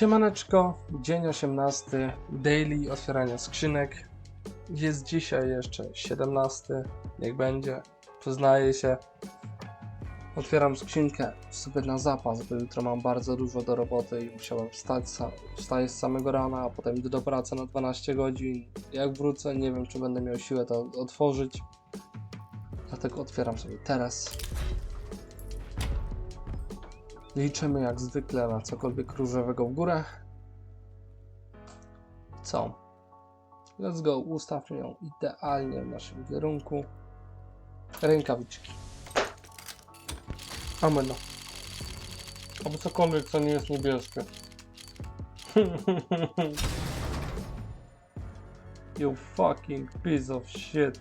Siemaneczko, dzień 18, daily otwierania skrzynek. Jest dzisiaj jeszcze 17, niech będzie. Przyznaję się, otwieram skrzynkę sobie na zapas, bo jutro mam bardzo dużo do roboty i musiałem wstać, wstaję z samego rana, a potem idę do pracy na 12 godzin. Jak wrócę, nie wiem czy będę miał siłę to otworzyć. Dlatego otwieram sobie teraz. Liczymy jak zwykle na cokolwiek różowego w górę. Co? Let's go, ustawmy ją idealnie w naszym kierunku. Rękawiczki. Ameno. Albo cokolwiek, co nie jest niebieskie. you fucking piece of shit.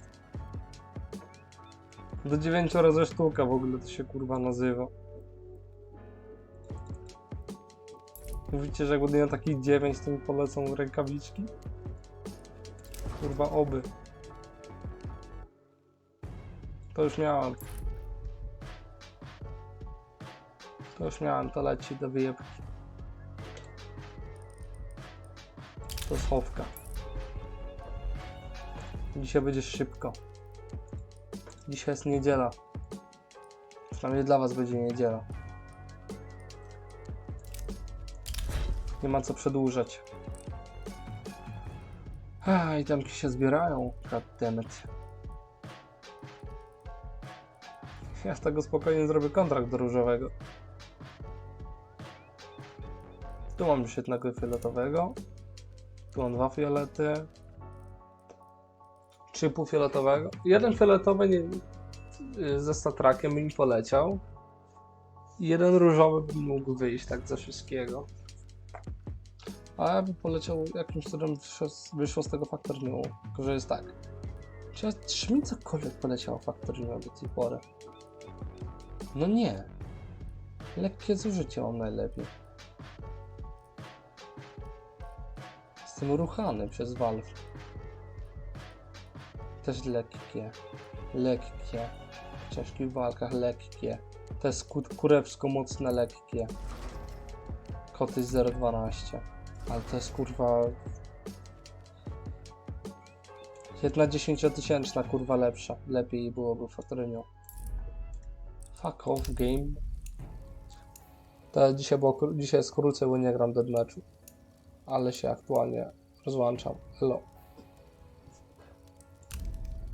Do 9 razy sztuka w ogóle to się kurwa nazywa. Mówicie, że jak będę miał takich 9, to mi polecą rękawiczki? Kurwa, oby. To już miałem. To już miałem, to leci do wyjebki. To schowka. Dzisiaj będzie szybko. Dzisiaj jest niedziela. Przynajmniej dla was będzie niedziela. Nie ma co przedłużać. A, itemki się zbierają. Goddammit. Ja z tego spokojnie zrobię kontrakt do różowego. Tu mam już jednego fioletowego. Tu mam dwa fiolety. Trzy półfioletowego. Jeden fioletowy nie, y, ze statrakiem mi poleciał. I jeden różowy mógł wyjść tak ze wszystkiego. A ja bym poleciał jakimś cudem wyszło, z- tego Factor. Tylko, że jest tak. Czy, czy mi cokolwiek poleciało Factor do tej pory? No nie. Lekkie zużycie mam najlepiej. Jestem ruchany przez Valve. Też lekkie. Lekkie. W ciężkich walkach lekkie. To jest ku- kurewsko mocne lekkie. Koty 012. Ale to jest kurwa. Jedna dziesięciotysięczna kurwa lepsza. Lepiej byłoby w Fatorynio. Fuck off game. To dzisiaj, było, dzisiaj skrócę, bo nie gram meczu. Ale się aktualnie rozłączam. Hello.